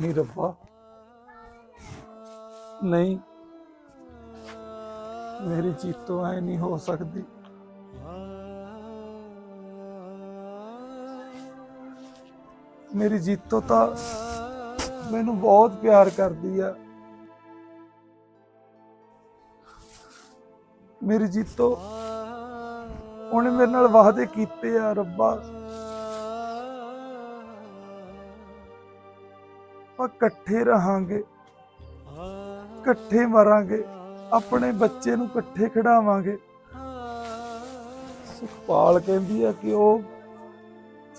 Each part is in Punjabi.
ਨਹੀਂ ਰੱਬਾ। ਨਹੀਂ। ਮੇਰੀ ਜੀਤੋਂ ਐ ਨਹੀਂ ਹੋ ਸਕਦੀ। ਮੇਰੀ ਜੀਤੋ ਤਾਂ ਮੈਨੂੰ ਬਹੁਤ ਪਿਆਰ ਕਰਦੀ ਆ। ਮੇਰੀ ਜੀਤੋ ਉਹਨੇ ਮੇਰੇ ਨਾਲ ਵਾਅਦੇ ਕੀਤੇ ਆ ਰੱਬਾ। ਆਪਾਂ ਇਕੱਠੇ ਰਹਾਂਗੇ, ਇਕੱਠੇ ਮਰਾਂਗੇ, ਆਪਣੇ ਬੱਚੇ ਨੂੰ ਇਕੱਠੇ ਖਿਡਾਵਾਂਗੇ। ਸੁਖਪਾਲ ਕਹਿੰਦੀ ਆ ਕਿ ਉਹ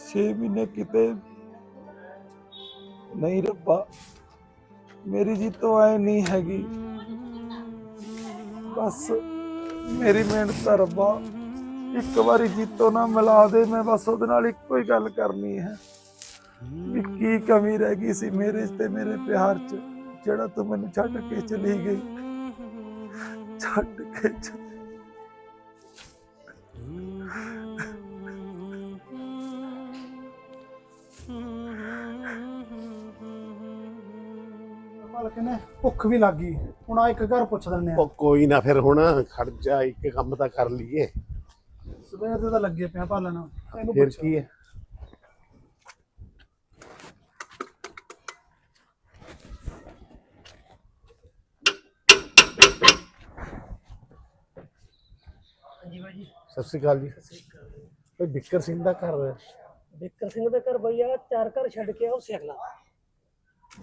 6 ਮਹੀਨੇ ਕਿਤੇ ਨਹੀਂ ਰੱਬਾ, ਮੇਰੀ ਜੀਤੋ ਐ ਨਹੀਂ ਹੈਗੀ। ਬਸ ਮੇਰੀ ਮਿਹਨਤ ਰੱਬਾ, ਇੱਕ ਵਾਰੀ ਜੀਤੋ ਨਾ ਮਿਲਾ ਦੇ, ਮੈਂ ਬਸ ਉਹਦੇ ਨਾਲ ਇੱਕੋ ਹੀ ਗੱਲ ਕਰਨੀ ਹੈ। ਵੀ ਕੀ ਕਮੀ ਰਹਿ ਗਈ ਸੀ ਮੇਰੇ ਤੇ ਮੇਰੇ ਪਿਆਰ 'ਚ ਜਿਹੜਾ ਤੂੰ ਮੈਨੂੰ ਛੱਡ ਕੇ ਚਲੀ ਗਈ। ਛੱਡ ਕੇ ਚਲੀ ਮਾਲਕ ਨੇ ਭੁੱਖ ਵੀ ਲੱਗ ਗਈ। ਹੁਣ ਆ ਇੱਕ ਘਰ ਪੁੱਛ ਦਿੰਨੇ ਆ ਉਹ ਕੋਈ ਨਾ ਫਿਰ ਹੁਣ ਜਾ ਇੱਕ ਕੰਮ ਤਾਂ ਕਰ ਲਈਏ। ਸਵੇਰ ਦੇ ਤਾਂ ਲੱਗੇ ਪਿਆ ਭਾਲਣ। ਇਹਨੂੰ ਫਿਰ ਪੁੱਛ। ਕੀ ਹੈ? ਸਤਿ ਸ਼੍ਰੀ ਅਕਾਲ ਜੀ। ਕੋਈ ਬਿੱਕਰ ਸਿੰਘ ਦਾ ਘਰ ਬਿੱਕਰ ਸਿੰਘ ਦਾ ਘਰ ਬਈ ਆ ਚਾਰ ਘਰ ਛੱਡ ਕੇ ਆਓ ਸਿਆਗਲਾ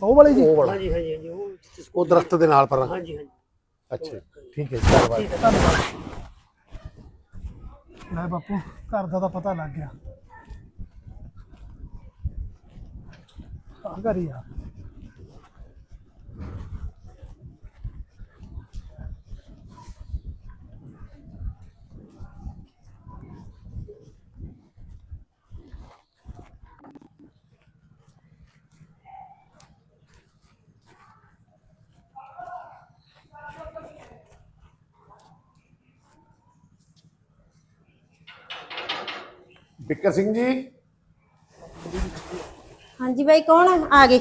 ਉਹ ਵਾਲੀ ਜੀ? ਉਹ ਵਾਲਾ। ਹਾਂਜੀ ਹਾਂਜੀ ਹਾਂਜੀ ਉਹ ਜਿੱਥੇ ਸਕੂਲ- ਉਹ ਦਰਖਤ ਦੇ ਨਾਲ ਪਰ। ਹਾਂਜੀ ਹਾਂਜੀ। ਅੱਛਾ ਠੀਕ ਹੈ ਚਾਰ ਵਾਰ ਠੀਕ ਹੈ ਧੰਨਵਾਦ। ਲੈ ਬਾਪੂ ਘਰ ਦਾ ਤਾਂ ਪਤਾ ਲੱਗ ਗਿਆ। ਆ ਘਰ ਹੀ ਆ। ਬਿੱਕਰ ਸਿੰਘ ਜੀ ਹਾਂਜੀ ਬਾਈ ਕੌਣ ਆ? ਆ ਗਏ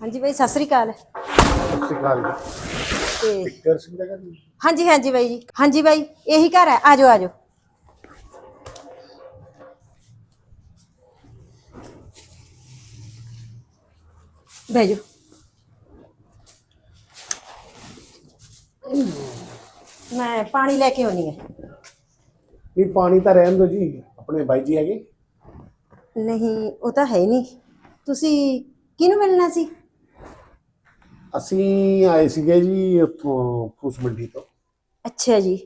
ਹਾਂਜੀ ਬਾਈ ਸਤਿ ਸ੍ਰੀ ਅਕਾਲ ਸਤਿ ਸ਼੍ਰੀ ਅਕਾਲ ਜੀ ਤੇ ਬਿੱਕਰ ਸਿੰਘ ਦਾ ਘਰ ਜੀ? ਹਾਂਜੀ ਹਾਂਜੀ ਬਾਈ ਜੀ ਹਾਂਜੀ ਬਾਈ ਇਹੀ ਘਰ ਹੈ ਆਜੋ ਆਜੋ ਬਹਿ ਜਾਓ ਮੈਂ ਪਾਣੀ ਲੈ ਕੇ ਆਉਣੀ ਹੈ ਨਹੀਂ ਪਾਣੀ ਤਾਂ ਰਹਿਣ ਦਿਓ ਜੀ। ਆਪਣੇ ਬਾਈ ਜੀ ਹੈਗੇ। ਨਹੀਂ ਉਹ ਤਾਂ ਹੈ ਨਹੀਂ। ਤੁਸੀਂ ਕਿਹਨੂੰ ਮਿਲਣਾ ਸੀ? ਅਸੀਂ ਆਏ ਸੀਗੇ ਜੀ ਉੱਥੋਂ ਫੂਸ ਮੰਡੀ ਤੋਂ। ਅੱਛਾ ਜੀ।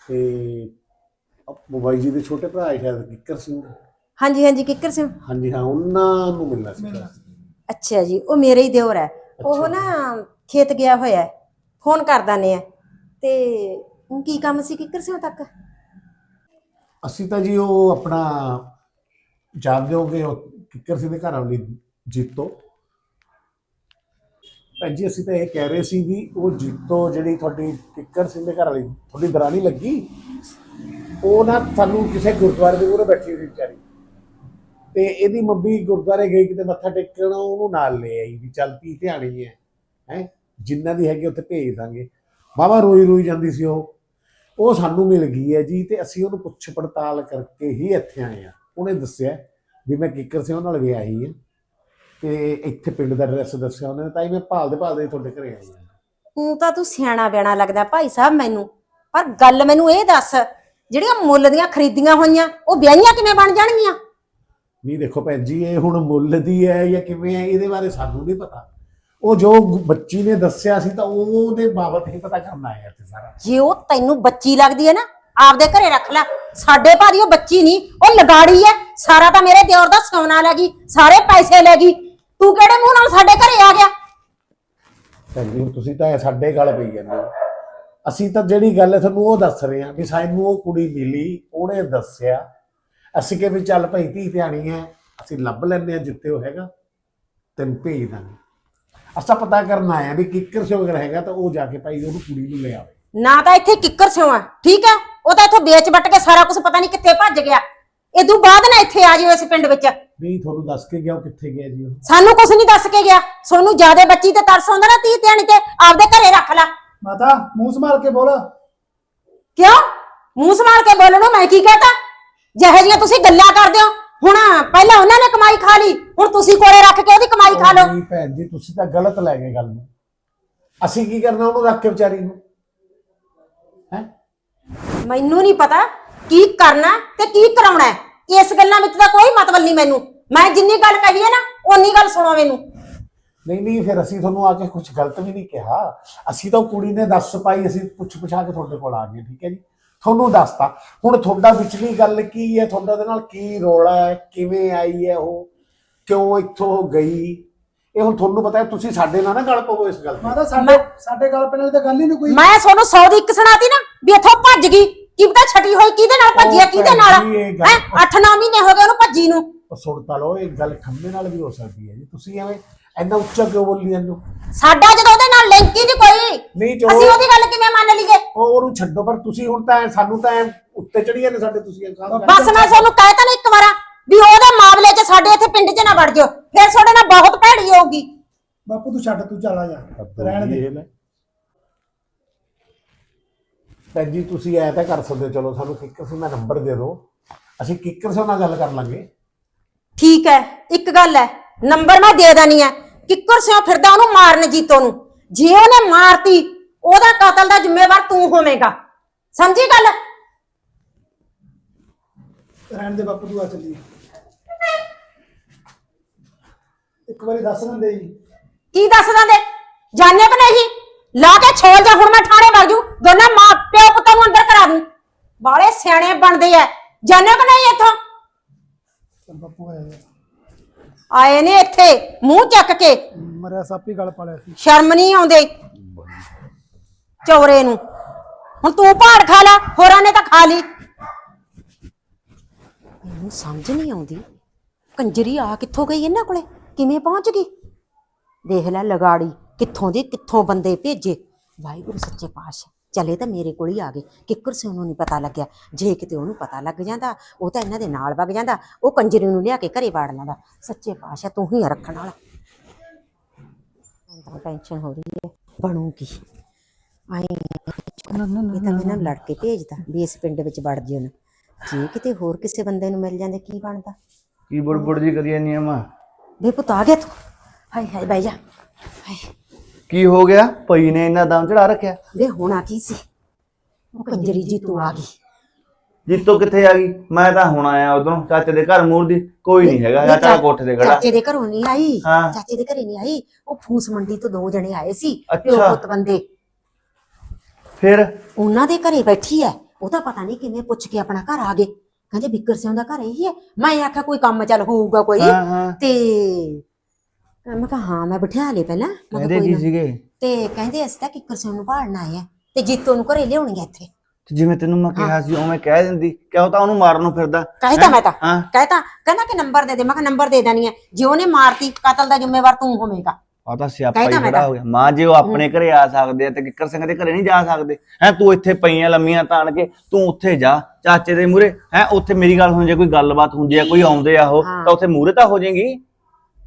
ਤੇ ਬਾਈ ਜੀ ਦੇ ਛੋਟੇ ਭਰਾ ਹੈ ਸ਼ਾਇਦ ਬਿੱਕਰ ਸਿੰਘ। ਹਾਂਜੀ ਹਾਂਜੀ ਕਿੱਕਰ ਸਿੰਘ। ਹਾਂਜੀ ਹਾਂ ਉਹਨਾਂ ਨੂੰ ਮਿਲਣਾ ਸੀ। ਅੱਛਾ ਜੀ ਉਹ ਮੇਰੇ ਹੀ ਦਿਓਰ ਹੈ। ਉਹ ਨਾ ਖੇਤ ਗਿਆ ਹੋਇਆ ਹੈ। ਫੋਨ ਕਰਦਾ ਨੇ ਹੈ ਤੇ ਉਹ ਕੀ ਕੰਮ ਸੀ ਕਿੱਕਰ ਸਿੰਘ ਤੱਕ? ਅਸੀਂ ਤਾਂ ਜੀ ਉਹ ਆਪਣਾ ਜਾਣਦੇ ਹੋਗੇ ਉਹ ਕਿੱਕਰ ਸਿੰਘ ਦੇ ਘਰ ਵਾਲੀ ਜੀਤੋ ਭੈਣ ਜੀ, ਅਸੀਂ ਤਾਂ ਇਹ ਕਹਿ ਰਹੇ ਸੀ ਵੀ ਉਹ ਜੀਤੋ ਜਿਹੜੀ ਤੁਹਾਡੀ ਕਿੱਕਰ ਸਿੰਘ ਦੇ ਘਰ ਵਾਲੀ ਤੁਹਾਡੀ ਦਰਾਣੀ ਲੱਗੀ, ਉਹ ਨਾ ਤੁਹਾਨੂੰ ਕਿਸੇ ਗੁਰਦੁਆਰੇ ਦੇ ਕੋਲ ਬੈਠੀ ਸੀ ਵਿਚਾਰੀ। ਤੇ ਇਹਦੀ ਮੰਮੀ ਗੁਰਦੁਆਰੇ ਗਈ ਕਿਤੇ ਮੱਥਾ ਟੇਕਣ, ਉਹਨੂੰ ਨਾਲ ਲੈ ਆਈ ਵੀ ਚੱਲ ਧੀ ਧਿਆਣੀ ਹੈ ਹੈ, ਜਿੰਨਾ ਦੀ ਹੈਗੀ ਉੱਥੇ ਭੇਜ ਦਾਂਗੇ। ਵਾਹਵਾ ਰੋਈ ਰੋਈ ਜਾਂਦੀ ਸੀ ਉਹ। ਉਹ ਸਾਨੂੰ ਮਿਲ ਗਈ ਹੈ ਜੀ ਤੇ ਅਸੀਂ ਉਹਨੂੰ ਪੁੱਛ ਪੜਤਾਲ ਕਰਕੇ ਹੀ ਇੱਥੇ ਆਏ ਆ ਉਹਨੇ ਦੱਸਿਆ ਵੀ ਮੈਂ ਕਿੱਕਰ ਸਿੰਘ ਨਾਲ ਵਿਆਹੀ ਹੈ ਤੇ ਇੱਥੇ ਪਿੰਡ ਦਾ ਐਡਰੈਸ ਦੱਸਿਆ ਉਹਨੇ ਤਾਂ ਹੀ ਮੈਂ ਭਾਲਦੇ ਭਾਲਦੇ ਤੁਹਾਡੇ ਘਰੇ ਆਈ ਹਾਂ ਉਹ ਤਾਂ ਤੂੰ ਸਿਆਣਾ ਬਿਆਣਾ ਲੱਗਦਾ ਭਾਈ ਸਾਹਿਬ ਮੈਨੂੰ। ਪਰ ਗੱਲ ਮੈਨੂੰ ਇਹ ਦੱਸ ਜਿਹੜੀਆਂ ਮੁੱਲ ਦੀਆਂ ਖਰੀਦੀਆਂ ਹੋਈਆਂ ਉਹ ਵਿਆਹੀਆਂ ਕਿਵੇਂ ਬਣ ਜਾਣਗੀਆਂ? ਨਹੀਂ ਦੇਖੋ ਭੈਣ ਜੀ ਇਹ ਹੁਣ ਮੁੱਲ ਦੀ ਹੈ ਜਾਂ ਕਿਵੇਂ ਹੈ ਇਹਦੇ ਬਾਰੇ ਸਾਨੂੰ ਨਹੀਂ ਪਤਾ। ਉਹ ਜੋ ਬੱਚੀ ਨੇ ਦੱਸਿਆ ਸੀ ਤਾਂ ਉਹਦੇ ਬਾਬਤ ਹੀ ਪਤਾ ਕਰਨ ਆ ਇੱਥੇ ਸਾਰਾ। ਜੇ ਉਹ ਤੈਨੂੰ ਬੱਚੀ ਲੱਗਦੀ ਹੈ ਨਾ ਆਪਦੇ ਘਰੇ ਰੱਖ ਲੈ। ਸਾਡੇ ਭਾਰੀ ਉਹ ਬੱਚੀ ਨਹੀਂ ਉਹ ਲਗਾੜੀ ਹੈ। ਸਾਰਾ ਤਾਂ ਮੇਰੇ ਦਿਓਰ ਦਾ ਸੋਨਾ ਲੈ ਗਈ ਸਾਰੇ ਪੈਸੇ ਲੈ ਗਈ। ਤੂੰ ਕਿਹੜੇ ਮੂੰਹ ਨਾਲ ਸਾਡੇ ਘਰੇ ਆ ਗਿਆ? ਭੈਣ ਜੀ ਤੁਸੀਂ ਤਾਂ ਇਹ ਸਾਡੇ ਗੱਲ ਪਈ ਜਾਂਦੇ ਹੋ। ਅਸੀਂ ਤਾਂ ਜਿਹੜੀ ਗੱਲ ਹੈ ਤੁਹਾਨੂੰ ਉਹ ਦੱਸ ਰਹੇ ਹਾਂ ਵੀ ਸਾਨੂੰ ਉਹ ਕੁੜੀ ਮਿਲੀ ਉਹਨੇ ਦੱਸਿਆ। ਅਸੀਂ ਵੀ ਚੱਲ ਭਾਈ ਧੀ ਧਿਆਣੀ ਹੈ ਅਸੀਂ ਲੱਭ ਲੈਂਦੇ ਆ ਜਿੱਥੇ ਉਹ ਹੈਗਾ ਤੈਨੂੰ ਭੇਜ ਦਾਂਗੇ। ਅਸਾਂ ਪਤਾ ਕਰਨ ਆਏ ਆ ਵੀ ਕਿੱਕਰ ਸੇ ਅਗਰ ਹੈਗਾ ਤਾਂ ਉਹ ਜਾ ਕੇ ਭਾਈ ਉਹਨੂੰ ਕੁੜੀ ਨੂੰ ਲੈ ਆਵੇ। ਨਾ ਤਾਂ ਇੱਥੇ ਕਿੱਕਰ ਸਿਉ ਆ ਠੀਕ ਹੈ? ਉਹ ਤਾਂ ਇੱਥੋਂ ਵੇਚ ਵੱਟ ਕੇ ਸਾਰਾ ਕੁਝ ਪਤਾ ਨਹੀਂ ਕਿੱਥੇ ਭੱਜ ਗਿਆ। ਇਦੋਂ ਬਾਅਦ ਨਾ ਇੱਥੇ ਆ ਜਿਓ ਇਸ ਪਿੰਡ ਵਿੱਚ। ਨਹੀਂ ਤੁਹਾਨੂੰ ਦੱਸ ਕੇ ਗਿਆ ਉਹ ਕਿੱਥੇ ਗਿਆ ਜੀ ਉਹ। ਸਾਨੂੰ ਕੁਛ ਨਹੀਂ ਦੱਸ ਕੇ ਗਿਆ। ਸੋਨੂੰ ਜਿਆਦੇ ਬੱਚੀ ਤੇ ਤਰਸ ਆਉਂਦਾ ਨਾ ਤੀ ਧਿਆਣੀ ਤੇ ਆਪਦੇ ਘਰੇ ਰੱਖ ਲੈ। ਮਾਤਾ ਮੂੰਹ ਸੰਭਾਲ ਕੇ ਬੋਲ। ਕਿਉਂ? ਮੂੰਹ ਸੰਭਾਲ ਕੇ ਬੋਲਣ ਮੈਂ ਕੀ ਕਹਤਾ? ਜਿਹੇ ਜੀਆਂ ਤੁਸੀਂ ਗੱਲਾਂ ਕਰਦੇ ਹੋ ਹੁਣ ਪਹਿਲਾਂ ਉਹਨਾਂ ਨੇ ਕਮਾਈ ਖਾ ਲਈ ਹੁਣ ਤੁਸੀਂ ਕੋਲੇ ਰੱਖ ਕੇ ਉਹਦੀ ਕਮਾਈ ਖਾ ਲਓ ਨਹੀਂ ਭੈਣ ਜੀ ਤੁਸੀਂ ਤਾਂ ਗਲਤ ਲੈ ਗਏ ਗੱਲ ਨੂੰ। ਅਸੀਂ ਕੀ ਕਰਨਾ ਉਹਨੂੰ ਰੱਖ ਕੇ ਵਿਚਾਰੀ ਨੂੰ? ਹੈ? ਮੈਨੂੰ ਨਹੀਂ ਪਤਾ ਕੀ ਕਰਨਾ ਤੇ ਕੀ ਕਰਾਉਣਾ ਹੈ। ਇਸ ਗੱਲਾਂ ਵਿੱਚ ਤਾਂ ਕੋਈ ਮਤਲਬ ਨਹੀਂ ਮੈਨੂੰ। ਮੈਂ ਜਿੰਨੀ ਗੱਲ ਕਹੀ ਹੈ ਨਾ ਓਨੀ ਗੱਲ ਸੁਣੋ ਮੈਨੂੰ। ਨਹੀਂ ਨਹੀਂ ਫਿਰ ਅਸੀਂ ਤੁਹਾਨੂੰ ਆ ਕੇ ਕੁਝ ਗਲਤ ਵੀ ਨਹੀਂ ਕਿਹਾ। ਅਸੀਂ ਤਾਂ ਕੁੜੀ ਨੇ ਦੱਸ ਪਾਈ ਅਸੀਂ ਪੁੱਛ ਪੁਛਾ ਕੇ ਤੁਹਾਡੇ ਕੋਲ ਆ ਗਏ ਠੀਕ ਹੈ ਜੀ? ਤੁਹਾਨੂੰ ਦੱਸਤਾ। ਹੁਣ ਤੁਹਾਡਾ ਵਿਚਲੀ ਗੱਲ ਕੀ ਹੈ? ਤੁਹਾਡਾ ਉਹਦੇ ਨਾਲ ਕੀ ਰੋਲਾ ਹੈ? ਕਿਵੇਂ ਆਈ ਹੈ ਉਹ? ਕਿਉਂ ਇੱਥੋਂ ਗਈ? ਇਹ ਹੁਣ ਤੁਹਾਨੂੰ ਪਤਾ ਹੈ ਤੁਸੀਂ ਸਾਡੇ ਨਾਲ ਨਾ ਗੱਲ ਪਵੋ ਇਸ ਗੱਲ ਤੇ। ਮਾਤਾ ਸਾਡੇ ਸਾਡੇ ਗੱਲ ਪੈਣ ਵਾਲੀ ਤਾਂ ਗੱਲ ਹੀ ਨਹੀਂ ਕੋਈ। ਮੈਂ ਤੁਹਾਨੂੰ 100 ਦੀ ਇੱਕ ਸੁਣਾਤੀ ਨਾ ਵੀ ਇੱਥੋਂ ਭੱਜ ਗਈ। ਕੀ ਪਤਾ ਛਟੀ ਹੋਈ? ਕਿਹਦੇ ਨਾਲ ਭੱਜੀ ਆ? ਕਿਹਦੇ ਨਾਲ ਭੈਣ ਜੀ, ਇਹ ਗੱਲ- ਹੈ? 8-9 ਮਹੀਨੇ ਹੋ ਗਏ ਉਹਨੂੰ ਭੱਜੀ ਨੂੰ। ਉਹ ਸੁਣ ਤਾਂ ਲਓ ਇਹ ਗੱਲ ਖੰਮੇ ਨਾਲ ਵੀ ਹੋ ਸਕਦੀ ਹੈ ਜੀ। ਤੁਸੀਂ ਐਵੇਂ ਇੰਨਾ ਉੱਚਾ ਕਿਉਂ ਬੋਲੀ ਜਾਂਦੇ ਹੋ? ਸਾਡਾ ਜਦੋਂ ਉਹਦੇ ਨਾਲ ਲਿੰਕ ਹੀ ਨਹੀਂ ਕੋਈ। ਨਹੀਂ ਚਲੋ। ਅਸੀਂ ਉਹਦੀ ਗੱਲ ਕਿਵੇਂ ਮੰਨ ਲਈਏ? ਉਹ ਉਹਨੂੰ ਛੱਡੋ ਪਰ ਤੁਸੀਂ ਹੁਣ ਤਾਂ ਐਂ- ਸਾਨੂੰ ਤਾਂ ਐਂ ਉੱਤੇ ਚੜੀ ਜਾਂਦੇ ਸਾਡੇ ਤੁਸੀਂ ਕੰਮ ਬਸ ਮੈਂ ਤੁਹਾਨੂੰ ਕਹਿਤਾ ਨਾ ਇੱਕ ਵਾਰਾ। ਮਾਮਲੇ 'ਚ ਸਾਡੇ ਇੱਥੇ ਪਿੰਡ 'ਚ ਨਾ ਵੜ ਜਾਓ ਫਿਰ ਤੁਹਾਡੇ ਨਾਲ ਬਹੁਤ ਭੈੜੀ ਹੋਊਗੀ। ਬਾਪੂ ਤੂੰ ਛੱਡ ਤੂੰ ਚਲਾ ਜਾ ਰਹਿਣ ਦੇ। ਭੈਣ ਜੀ ਤੁਸੀਂ ਐ ਤਾਂ ਕਰ ਸਕਦੇ ਹੋ, ਚਲੋ ਸਾਨੂੰ ਕਿੱਕਰ ਸਿੰਘ ਦਾ ਨੰਬਰ ਦੇ ਦਿਓ। ਅਸੀਂ ਕਿੱਕਰ ਸਿੰਘ ਨਾਲ ਗੱਲ ਕਰ ਲਾਂਗੇ। ਠੀਕ ਹੈ ਇੱਕ ਗੱਲ ਹੈ ਨੰਬਰ ਮੈਂ ਦੇ ਦਣੀ ਹੈ। ਕਿੱਕਰ ਸਿਓ ਫਿਰਦਾ ਉਹਨੂੰ ਮਾਰਨ ਜੀਤੋ ਨੂੰ ਜੇ ਉਹਨੇ ਮਾਰਤੀ ਉਹਦਾ ਕਤਲ ਦਾ ਜ਼ਿੰਮੇਵਾਰ ਤੂੰ ਹੋਵੇਂਗਾ। ਸਮਝੀ ਗੱਲ? ਰਹਿਣ ਦੇ ਬਾਪੂ ਤੂੰ ਆ ਚੱਲੀ। ਇੱਕ ਵਾਰੀ ਦੱਸ ਦਿੰਦੇ ਜੀ। ਕੀ ਦੱਸ ਦਿੰਦੇ? ਜਾਣੇ ਕਿ ਨਹੀਂ? ਲਾ ਕੇ ਛੋਲ ਜਾ ਹੁਣ ਮੈਂ ਥਾਣੇ ਵਗ ਜੂ। ਦੋਨਾਂ ਮਾਂ ਪਿਓ ਪੁੱਤਾਂ ਨੂੰ ਅੰਦਰ ਕਰਾ ਦੂੰ। ਬਾਲੇ ਸਿਆਣੇ ਬਣਦੇ ਐ। ਜਾਣੇ ਕਿ ਨਹੀਂ ਇੱਥੋਂ? ਚੱਲ ਬਾਪੂ ਆਇਆ ਯਾਰ। ਆਏ ਨੇ ਇੱਥੇ ਮੂੰਹ ਚੱਕ ਕੇ। ਮਰਿਆ ਸਾਪੀ ਗੱਲ ਪਾ ਲਿਆ ਸੀ। ਸ਼ਰਮ ਨਹੀਂ ਆਉਂਦੇ। ਚੌਰੇ ਨੂੰ। ਹੁਣ ਤੂੰ ਪਹਾੜ ਖਾ ਲਾ ਹੋਰਾਂ ਨੇ ਤਾਂ ਖਾ ਲਈ। ਮੈਨੂੰ ਸਮਝ ਨਹੀਂ ਆਉਂਦੀ। ਕੰਜਰੀ ਆ ਕਿੱਥੋਂ ਗਈ ਇਹਨਾਂ ਕੋਲੇ? ਕਿਵੇਂ ਪਹੁੰਚ ਗਈ? ਦੇਖ ਲੈ ਲਗਾੜੀ ਕਿੱਥੋਂ ਦੇ ਕਿੱਥੋਂ ਬੰਦੇ ਭੇਜੇ? ਵਾਹਿਗੁਰੂ ਸੱਚੇ ਪਾਤਸ਼ਾਹ ਚਲੇ ਤਾਂ ਮੇਰੇ ਕੋਲ ਹੀ ਆ ਗਏ। ਕਿੱਕਰ ਸੇ ਉਹਨੂੰ ਨਹੀਂ ਪਤਾ ਲੱਗਿਆ। ਜੇ ਕਿਤੇ ਉਹਨੂੰ ਪਤਾ ਲੱਗ ਜਾਂਦਾ ਉਹ ਤਾਂ ਇਹਨਾਂ ਦੇ ਨਾਲ ਵਗ ਜਾਂਦਾ। ਉਹ ਕੰਜਰੀ ਨੂੰ ਲਿਆ ਕੇ ਘਰੇ ਵਾੜ ਲੈਂਦਾ। ਸੱਚੇ ਪਾਤਸ਼ਾਹ ਤੂੰ ਹੀ ਆ ਰੱਖਣ ਵਾਲਾ। ਮੈਨੂੰ ਤਾਂ ਟੈਨਸ਼ਨ ਹੋ ਰਹੀ ਹੈ। ਬਣੂਗੀ। ਆਏ ਇਹ ਤਾਂ ਮੈਨੂੰ ਲੜ ਕੇ ਭੇਜਦਾ ਵੀ ਇਸ ਪਿੰਡ ਵਿੱਚ ਵੜ ਜਿਓ ਨਾ। ਜੇ ਕਿਤੇ ਹੋਰ ਕਿਸੇ ਬੰਦੇ ਨੂੰ ਮਿਲ ਜਾਂਦੇ ਕੀ ਬਣਦਾ? ਕੀ ਬੁੜਬੁੜ ਜੀ ਕਰੀ ਜਾਂਦੀ ਆ ਮਾਂ। ਵੇ ਪੁੱਤ ਆ ਗਿਆ ਤੂੰ। ਹਾਏ ਹਾਏ ਬਹਿ ਜਾ। ਹਾਏ। ਕੀ ਹੋ ਗਿਆ? ਪਈ ਨੇ ਇੰਨਾ ਦਮ ਚੜਾ ਰੱਖਿਆ। ਵੇ ਹੋਣਾ ਕੀ ਸੀ? ਉਹ ਕੰਜਰੀ ਜੀ ਤੂੰ ਆ ਗਈ। ਜਿੱਤੋਂ ਕਿੱਥੇ ਆ ਗਈ? ਮੈਂ ਤਾਂ ਹੁਣ ਆਇਆ ਉਧਰੋਂ ਚਾਚੇ ਦੇ ਘਰ ਮੂਰ ਦੀ। ਕੋਈ ਨਹੀਂ ਹੈਗਾ ਚਾਚਾ ਕੋਠੇ ਤੇ ਖੜਾ। ਚਾਚੇ ਦੇ ਘਰੋਂ ਨਹੀਂ ਆਈ। ਹਾਂ। ਚਾਚੇ ਦੇ ਘਰੇ ਨਹੀਂ ਆਈ। ਉਹ ਫੂਸ ਮੰਡੀ ਤੋਂ ਦੋ ਜਣੇ ਆਏ ਸੀ ਪਿਓ ਅੱਛਾ। ਪੁੱਤ ਬੰਦੇ। ਫਿਰ? ਉਹਨਾਂ ਦੇ ਘਰੇ ਬੈਠੀ ਐ। ਉਹ ਤਾਂ ਪਤਾ ਨਹੀਂ ਕਿਵੇਂ ਪੁੱਛ ਕੇ ਆਪਣਾ ਘਰ ਆ ਗਏ। ਕਹਿੰਦੇ ਬਿੱਕਰ ਸਿਉਂ ਦਾ ਘਰ ਇਹੀ ਹੈ ਮੈਂ ਆਖਿਆ ਕੋਈ ਕੰਮ ਚੱਲ ਹੋਊਗਾ ਕੋਈ। ਹਾਂ ਹਾਂ। ਤੇ ਮੈਂ ਕਿਹਾ ਹਾਂ ਮੈਂ ਬਿਠਾ ਲਈ ਪਹਿਲਾਂ। ਮੈਂ ਕਿਹਾ ਕਹਿੰਦੇ ਕੋਈ ਕੀ ਨਾ। ਸੀਗੇ। ਤੇ ਕਹਿੰਦੇ ਅਸੀਂ ਤਾਂ ਕਿੱਕਰ ਸਿਉਂ ਨੂੰ ਭਾਲਣ ਆਏ ਆ। ਤੇ ਜੀਤੋ ਨੂੰ ਘਰੇ ਲਿਆਉਣਗੇ ਇੱਥੇ। ਤੇ ਜਿਵੇਂ ਤੈਨੂੰ ਮੈਂ ਕਿਹਾ ਸੀ ਉਵੇਂ ਕਹਿ ਦਿੰਦੀ। ਕਿਉਂ ਤਾਂ ਉਹਨੂੰ ਮਾਰਨ ਨੂੰ ਫਿਰਦਾ? ਕਹਿਤਾ ਹੈਂ? ਮੈਂ ਤਾਂ। ਹਾਂ। ਕਹਿਤਾ। ਕਹਿੰਦਾ ਕਿ ਨੰਬਰ ਦੇ ਦੇ। ਮੈਂ ਕਿਹਾ ਨੰਬਰ ਦੇ ਦੇਣੀ ਹੈ ਜੇ ਉਹਨੇ ਮਾਰਤੀ ਕਤਲ ਦਾ ਜ਼ਿੰਮੇਵਾਰ ਤੂੰ ਹੋਵੇਂਗਾ। ਆ ਤਾਂ ਸਿਆਪਾ ਹੀ ਖੜਾ। ਹੋ ਗਿਆ। ਮਾਂ ਜੇ ਉਹ ਆਪਣੇ ਘਰੇ ਆ ਸਕਦੇ ਆ ਤੇ ਕਿੱਕਰ ਸਿੰਘ ਦੇ ਘਰੇ ਨਹੀਂ ਜਾ ਸਕਦੇ। ਹੈ ਤੂੰ ਇੱਥੇ ਪਈਆਂ ਲੰਮੀਆਂ ਤਾਣ ਕੇ ਤੂੰ ਉੱਥੇ ਜਾ ਚਾਚੇ ਦੇ ਮੂਰੇ ਹੈ ਉੱਥੇ ਮੇਰੀ ਗੱਲ ਸੁਣ ਜੇ ਕੋਈ ਗੱਲਬਾਤ ਹੁੰਦੀ ਆ ਕੋਈ ਆਉਂਦੇ ਆ ਉਹ। ਤਾਂ ਉੱਥੇ ਮੂਰੇ ਤਾਂ ਹੋ ਜਾਏਗੀ।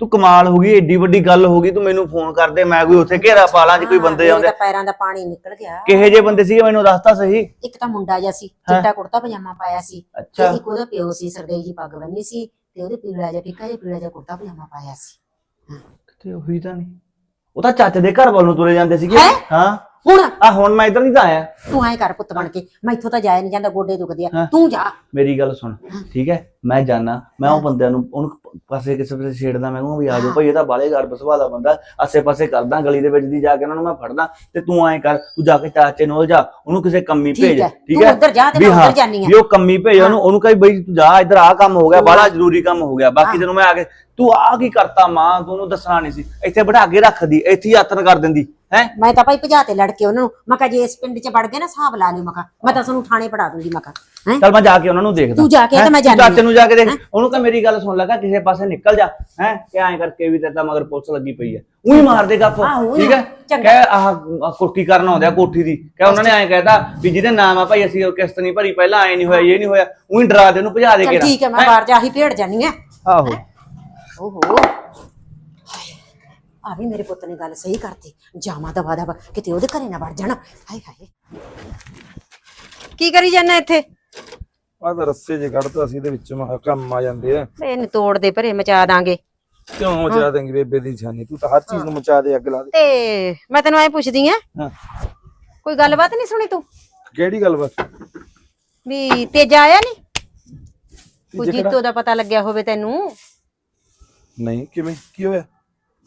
ਤੂੰ ਕਮਾਲ ਹੋ ਗਈ ਏਡੀ ਵੱਡੀ ਗੱਲ ਹੋ ਗਈ ਤੂੰ ਮੈਨੂੰ ਫੋਨ ਕਰਦੇ ਮੈਂ ਕੋਈ ਉੱਥੇ ਘੇਰਾ ਪਾ ਲਾਂ ਜੇ ਕੋਈ ਬੰਦੇ ਮੇਰੇ ਆਉਂਦੇ। ਤਾਂ ਪੈਰਾਂ ਦਾ ਪਾਣੀ ਨਿਕਲ ਗਿਆ। ਕਿਹੇ ਜੇ ਬੰਦੇ ਸੀਗੇ ਮੈਨੂੰ ਦੱਸ ਤਾਂ ਸਹੀ। ਇੱਕ ਤਾਂ ਮੁੰਡਾ ਜਿਹਾ ਸੀ ਚਿੱਟਾ ਕੁੜਤਾ ਪਜਾਮਾ ਪਾਇਆ ਸੀ ਤੇ ਅੱਛਾ। ਇੱਕ ਉਹਦਾ ਪਿਓ ਸੀ ਸਰਦੇਈ ਜੀ ਪੱਗ ਬੰਨੀ ਸੀ ਤੇ ਉਹਦੇ ਪੀਲਾ ਜਿਹਾ ਟਿੱਕਾ ਜਿਹਾ ਪੀਲਾ ਜਿਹਾ ਕੁੜਤਾ ਪਜਾਮਾ ਪਾਇਆ ਸੀ। ਕਿਤੇ ਉਹੀ ਤਾਂ ਨਹੀਂ। ਉਹ ਤਾਂ ਚਾਚੇ ਦੇ ਘਰ ਵੱਲ ਨੂੰ ਤੁਰੇ ਜਾਂਦੇ ਸੀਗੇ। ਹੈਂ? ਹਾਂ। ਹੁਣ ਆ ਹੁਣ ਮੈਂ ਇੱਧਰ ਨਹੀਂ ਤਾਂ ਆਇਆ। ਤੂੰ ਐਂ ਕਰ ਪੁੱਤ ਬਣ ਕੇ ਮੈਂ ਇੱਥੋਂ ਤਾਂ ਜਾਇਆ ਨਹੀਂ ਜਾਂਦਾ ਗੋਡੇ ਦੁਖਦੇ ਆ। ਹਾਂ। ਤੂੰ ਜਾ। ਮੇਰੀ ਗੱਲ ਸੁਣ ਠੀਕ ਹੈ? ਮੈਂ ਜਾਣਾ ਮੈਂ ਉਹ ਬੰਦਿਆਂ ਨੂੰ ਉਹਨੂੰ ਪਾਸੇ ਕਿਸੇ ਪਾਸੇ ਛੇੜਦਾ ਮੈਂ ਕਹੂੰ ਵੀ ਆ ਜਾਓ ਭਾਈ ਇਹ ਤਾਂ ਬਾਲੇ ਘਰ ਬਸਵਾ ਦਾ ਬੰਦਾ ਆਸੇ ਪਾਸੇ ਕਰਦਾ ਗਲੀ ਦੇ ਵਿੱਚ ਦੀ ਜਾ ਕੇ ਉਹਨਾਂ ਨੂੰ ਮੈਂ ਫੜਦਾ ਤੇ ਤੂੰ ਐਂ ਕਰ ਤੂੰ ਜਾ ਕੇ ਚਾਚੇ ਨੂੰ ਜਾ ਉਹਨੂੰ ਕਿਸੇ ਕੰਮੀ ਠੀਕ ਭੇਜ ਹੈ। ਠੀਕ ਤੂੰ ਹੈ? ਉੱਧਰ ਜਾ ਤੇ ਵੀ ਮੈਂ ਹਾਂ, ਉੱਧਰ ਜਾਨੀ ਆ ਵੀ ਉਹ ਕੰਮੀ ਭੇਜ ਉਹਨੂੰ ਉਹਨੂੰ ਕਹੀ ਬਈ ਤੂੰ ਜਾ ਇੱਧਰ ਆ ਕੰਮ ਹੋ ਗਿਆ ਆ। ਜ਼ਰੂਰੀ ਕੰਮ ਹੋ ਗਿਆ ਬਾਕੀ ਤੈਨੂੰ ਮੈਂ ਆ ਕੇ ਤੂੰ ਆ ਕੀ ਕਰਤਾ ਮਾਂ ਤੂੰ ਉਹਨੂੰ ਦੱਸਣਾ ਨਹੀਂ ਸੀ ਇੱਥੇ ਬਿਠਾ ਕੇ ਰੱਖਦੀ ਇੱਥੇ ਹੀ ਯਤਨ ਕਰ ਦਿੰਦੀ। ਹੈ? ਮੈਂ ਤਾਂ ਭਾਈ ਭਜਾ ਤੇ ਲੜ ਕੇ ਉਹਨਾਂ ਨੂੰ। ਮੈਂ ਕਿਹਾ ਜੇ ਇਸ ਪਿੰਡ 'ਚ ਵੜ ਗਏ ਨਾ ਹਿਸਾਬ ਲਾ ਲਿਓ ਮੈਂ ਕਿਹਾ। ਮੈਂ ਤਾਂ ਤੁਹਾਨੂੰ ਥਾਣੇ ਪੜਾ ਦੂੰਗੀ ਮੈਂ ਕਿਹਾ। ਹੈ? ਚੱਲ ਮੈਂ ਜਾ ਕੇ ਉਹਨਾਂ ਨੂੰ ਦੇਖਦਾ। ਤੂੰ ਜਾ ਕੇ ਹੈਂ? ਤੇ ਮੈਂ ਤੂੰ ਜਾਂਦੀ ਚਾਚੇ ਨੂੰ ਜਾ ਕੇ ਦੇਖ। ਹੈਂ? ਉਹਨੂੰ ਤਾਂ ਮੇਰੀ ਗੱਲ ਸੁਣ ਲੱਗਾ ਕਿਸੇ ਪਾਸੇ ਨਿਕਲ ਜਾ। ਹੈ? ਕਿ ਐਂ ਕਰਕੇ ਵੀ ਤੇ ਤਾਂ ਮਗਰ ਪੁਲਿਸ ਲੱਗੀ ਪਈ ਹੈ ਉਹੀ ਮਾਰ ਦੇ ਗੱਪ। ਆਹੋ, ਠੀਕ ਹੈ ਚੰਗਾ। ਕਹਿ ਆਹ ਕੁਰਕੀ ਕਰਨ ਆਉਂਦੇ ਆ ਕੋਠੀ ਦੀ। ਕਹਿ ਉਹਨਾਂ ਨੇ ਐਂ ਕਹਿਤਾ ਵੀ ਜਿਹਦੇ ਨਾਮ ਆ ਭਾਈ ਅਸੀਂ ਉਹ ਕਿਸ਼ਤ ਨਹੀਂ ਭਰੀ ਪਹਿਲਾਂ ਐ ਨਹੀਂ ਹੋਇਆ ਇਹ ਨਹੀਂ ਹੋਇਆ। ਉਹੀ ਡਰਾ ਦੇ ਉਹਨੂੰ ਭਜਾ ਦੇ ਚੱਲ ਕੇ ਠੀਕ ਹੈ ਮੈਂ ਬਾਹਰ ਜਾ ਹੀ ਭੇੜ ਜਾਨੀ ਆ। ਆਹੋ। ਓਹੋ। ਆ ਵੀ ਮੇਰੇ ਪੁੱਤ ਨੇ ਗੱਲ ਸਹੀ ਕਰਤੀ। ਜਾਮਾ ਦਵਾ ਦਵਾ ਕਿਤੇ ਉਹਦੇ ਘਰੇ ਨਾ ਵੜ ਜਾਣਾ। ਹਾਏ ਹਾਏ। ਕੀ ਕਰੀ ਜਾਂਦਾ ਇੱਥੇ? ਆਹ ਤਾਂ ਰੱਸੇ ਜੇ ਕੱਢਤਾ ਸੀ ਇਹਦੇ ਵਿੱਚ ਮਹਾ ਕੰਮ ਆ ਜਾਂਦੇ ਆ। ਇਹਨੂੰ ਤੋੜ ਦੇ ਭਰੇ ਮਚਾ ਦਾਂਗੇ। ਕਿਉਂ ਮਚਾ ਦੇਂਗੇ ਬੇਬੇ ਦੀ ਛਾਨੀ ਤੂੰ ਤਾਂ ਹਰ ਚੀਜ਼ ਨੂੰ ਮਚਾ ਦੇ ਅੱਗ ਲਾ ਦੇ। ਤੇ ਮੈਂ ਤੈਨੂੰ ਐ ਪੁੱਛਦੀ ਆ ਹਾਂ। ਕੋਈ ਗੱਲਬਾਤ ਨਹੀਂ ਸੁਣੀ ਤੂੰ? ਕਿਹੜੀ ਗੱਲ ਬਸ ਵੀ ਤੇਜਾ ਆਇਆ ਨਹੀਂ ਕੋਈ? ਜੀਤੋ ਦਾ ਪਤਾ ਲੱਗਿਆ ਹੋਵੇ ਤੈਨੂੰ? ਨਹੀਂ ਕਿਵੇਂ? ਕੀ ਹੋਇਆ?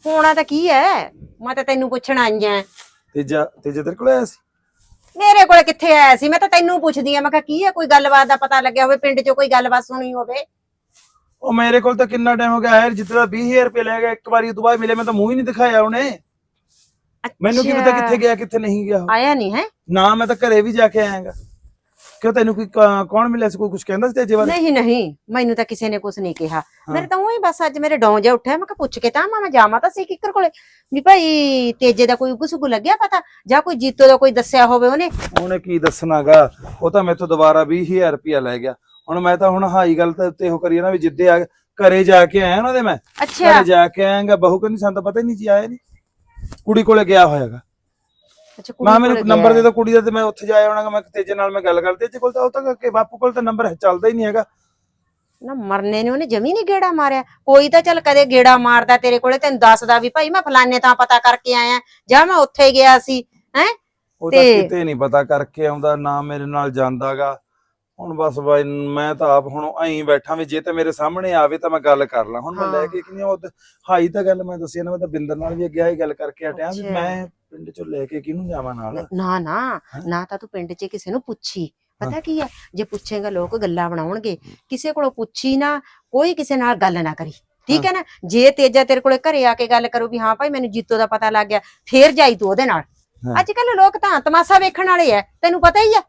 ਹੋਣਾ ਤਾਂ ਕੀ ਹੈ ਮੈਂ ਤਾਂ ਤੈਨੂੰ ਪੁੱਛਣ ਆਈ ਆਂ ਤੇਜਾ ਤੇਜਾ ਤੇਰੇ ਕੋਲ ਆਇਆ ਸੀ? ਮੇਰੇ ਕੋਲ ਕਿੱਥੇ ਆਇਆ ਸੀ? ਮੈਂ ਤਾਂ ਤੈਨੂੰ ਪੁੱਛਦੀ ਆ ਮੈਂ ਕਿਹਾ ਕੀ ਹੈ ਕੋਈ ਗੱਲਬਾਤ ਦਾ ਪਤਾ ਲੱਗਿਆ ਹੋਵੇ ਪਿੰਡ 'ਚ ਕੋਈ ਗੱਲਬਾਤ ਸੁਣੀ ਹੋਵੇ। ਉਹ ਮੇਰੇ ਕੋਲ ਤਾਂ ਕਿੰਨਾ ਟਾਈਮ ਹੋ ਗਿਆ ਹੈ ਜਿੱਦਾਂ 20000 ਰੁਪਏ ਲੈ ਗਿਆ ਇੱਕ ਵਾਰੀ ਉਹ ਤੋਂ ਬਾਅਦ ਮਿਲੇ ਮੈਂ ਤਾਂ ਮੂੰਹ ਹੀ ਨਹੀਂ ਦਿਖਾਇਆ ਉਹਨੇ। ਮੈਨੂੰ ਕੀ ਪਤਾ। ਕਿੱਥੇ ਗਿਆ ਕਿੱਥੇ ਨਹੀਂ ਗਿਆ ਉਹ। ਆਇਆ ਨਹੀਂ ਹੈ? ਨਾ ਮੈਂ ਤਾਂ ਘਰੇ ਵੀ ਜਾ ਕੇ ਆਇਆਗਾ। ਕਿਉਂ ਤੈਨੂੰ ਕੋਈ ਕ- ਕੌਣ ਮਿਲਿਆ ਸੀ? ਕੋਈ ਕੁਝ ਕਹਿੰਦਾ ਸੀ ਤੇਜੇ ਬਾਰੇ ਨਹੀਂ ਨਹੀਂ ਮੈਨੂੰ ਤਾਂ ਕਿਸੇ ਨੇ ਕੁਝ ਨਹੀਂ ਕਿਹਾ। ਮੇਰੇ ਤਾਂ ਉਹੀ ਬਸ ਅੱਜ ਮੇਰੇ ਡੌਂ ਉੱਠਿਆ। ਮੈਂ ਕਿਹਾ ਪੁੱਛ ਕੇ ਤਾਂ ਆਵਾਂ, ਮੈਂ ਜਾਵਾਂ ਤਾਂ ਸੀ ਕਿੱਕਰ ਕੋਲੇ। ਵੀ ਭਾਈ ਤੇਜੇ ਦਾ ਕੋਈ ਕੁਸੁ ਲੱਗਿਆ ਪਤਾ? ਜਾਂ ਕੋਈ ਜੀਤੋ ਦਾ ਕੋਈ ਦੱਸਿਆ ਹੋਵੇ ਉਹਨੇ? ਉਹਨੇ ਕੀ ਦੱਸਣਾਗਾ? ਉਹ ਤਾਂ ਮੈਥੋਂ ਦੁਬਾਰਾ 20000 ਰੁਪਇਆ ਲੈ ਗਿਆ। ਹੁਣ ਮੈਂ ਤਾਂ ਹੁਣ ਹਾਈ ਗੱਲ ਤਾਂ ਉੱਤੇ ਉਹ ਕਰੀ ਨਾ ਵੀ ਜਿੱਦੇ ਆ ਘਰੇ ਜਾ ਕੇ ਆਇਆ ਉਹਨਾਂ ਦੇ ਮੈਂ। ਅੱਛਾ। ਘਰੇ ਜਾ ਕੇ ਆਇਆਗਾ ਬਹੂ ਕਹਿੰਦੀ ਸਾਨੂੰ ਤਾਂ ਪਤਾ ਹੀ ਨਹੀਂ ਜੀ ਆਇਆ ਨਹੀਂ। ਕੁੜੀ ਕੋਲੇ ਗਿਆ ਹੋਇਆਗਾ। ਅੱਛਾ ਮੈਂ ਮੈਨੂੰ ਨੰਬਰ। ਦੇ ਦੋ ਕੁੜੀ ਦਾ ਤੇ ਮੈਂ ਉੱਥੇ ਜਾ ਆਉਣਾਗਾ ਮੈਂ ਤੇਜੇ ਨਾਲ ਮੈਂ ਗੱਲ ਕਰ ਤੇਜੇ ਕੋਲ ਤਾਂ ਉਹ ਤਾਂ ਕਿ ਬਾਪੂ ਕੋਲ ਤਾਂ ਨੰਬਰ ਚੱਲਦਾ ਹੀ ਨਹੀਂ ਹੈਗਾ। ਨਾ ਮਰਨੇ ਨੇ ਉਹਨੇ ਜਮੀ ਨਹੀਂ ਗੇੜਾ ਮਾਰਿਆ। ਕੋਈ ਤਾਂ ਚੱਲ ਕਦੇ ਗੇੜਾ ਮਾਰਦਾ ਤੇਰੇ ਕੋਲੇ ਤੈਨੂੰ ਦੱਸਦਾ ਵੀ ਭਾਈ ਮੈਂ ਫਲਾਣੇ ਤਾਂ ਪਤਾ ਕਰਕੇ ਆਇਆ। ਜਾਂ ਮੈਂ ਉੱਥੇ ਗਿਆ ਸੀ ਹੈ? ਉਹ ਤਾਂ ਤੇ- ਕਿਤੇ ਨਹੀਂ ਪਤਾ ਕਰਕੇ ਆਉਂਦਾ ਨਾ ਮੇਰੇ ਨਾਲ ਜਾਂਦਾਗਾ। ਹੁਣ ਬਸ ਬਾਈ ਮੈਂ ਤਾਂ ਆਪ ਹੁਣ ਐਂ ਬੈਠਾ ਵੀ ਜੇ ਤੇ ਮੇਰੇ ਸਾਹਮਣੇ ਆਵੇ ਤਾਂ ਮੈਂ ਗੱਲ ਕਰ ਲਾਂ। ਹੁਣ ਮੈਂ ਲੈ। ਕੇ ਕਿੰਨੀ ਉਹ ਹਾਈ ਤਾਂ ਗੱਲ ਮੈਂ ਦੱਸੀ ਨਾ ਮੈਂ ਤਾਂ ਬਿੰਦਰ ਨਾਲ ਵੀ ਅੱਗੇ ਆਹੀ ਗੱਲ ਕਰਕੇ ਹਟਿਆ ਵੀ। ਮੈਂ ਪਿੰਡ ਚੋਂ ਲੈ ਕੇ ਕਿਹਨੂੰ ਜਾਵਾਂ ਨਾਲ? ਨਾ ਨਾ? ਨਾ ਤਾਂ ਤੂੰ ਪਿੰਡ 'ਚ ਕਿਸੇ ਨੂੰ ਪੁੱਛੀ। ਪਤਾ ਕੀ ਹੈ ਜੇ ਪੁੱਛੇਗਾ ਲੋਕ ਗੱਲਾਂ ਬਣਾਉਣਗੇ। ਕਿਸੇ ਕੋਲੋਂ ਪੁੱਛੀ ਨਾ ਕੋਈ ਕਿਸੇ ਨਾਲ ਗੱਲ ਨਾ ਕਰੀ। ਠੀਕ ਹੈ। ਨਾ? ਜੇ ਤੇਜਾ ਤੇਰੇ ਕੋਲੇ ਘਰੇ ਆ ਕੇ ਗੱਲ ਕਰੂ ਵੀ ਹਾਂ ਭਾਈ ਮੈਨੂੰ ਜੀਤੋ ਦਾ ਪਤਾ ਲੱਗ ਗਿਆ ਫੇਰ ਜਾਈ ਤੂੰ ਉਹਦੇ ਨਾਲ। ਅੱਜ ਕੱਲ ਲੋਕ ਤਾਂ ਤਮਾਸ਼ਾ ਵੇਖਣ ਵਾਲੇ ਐ ਤੈਨੂੰ ਪਤਾ ਹੀ ਆ।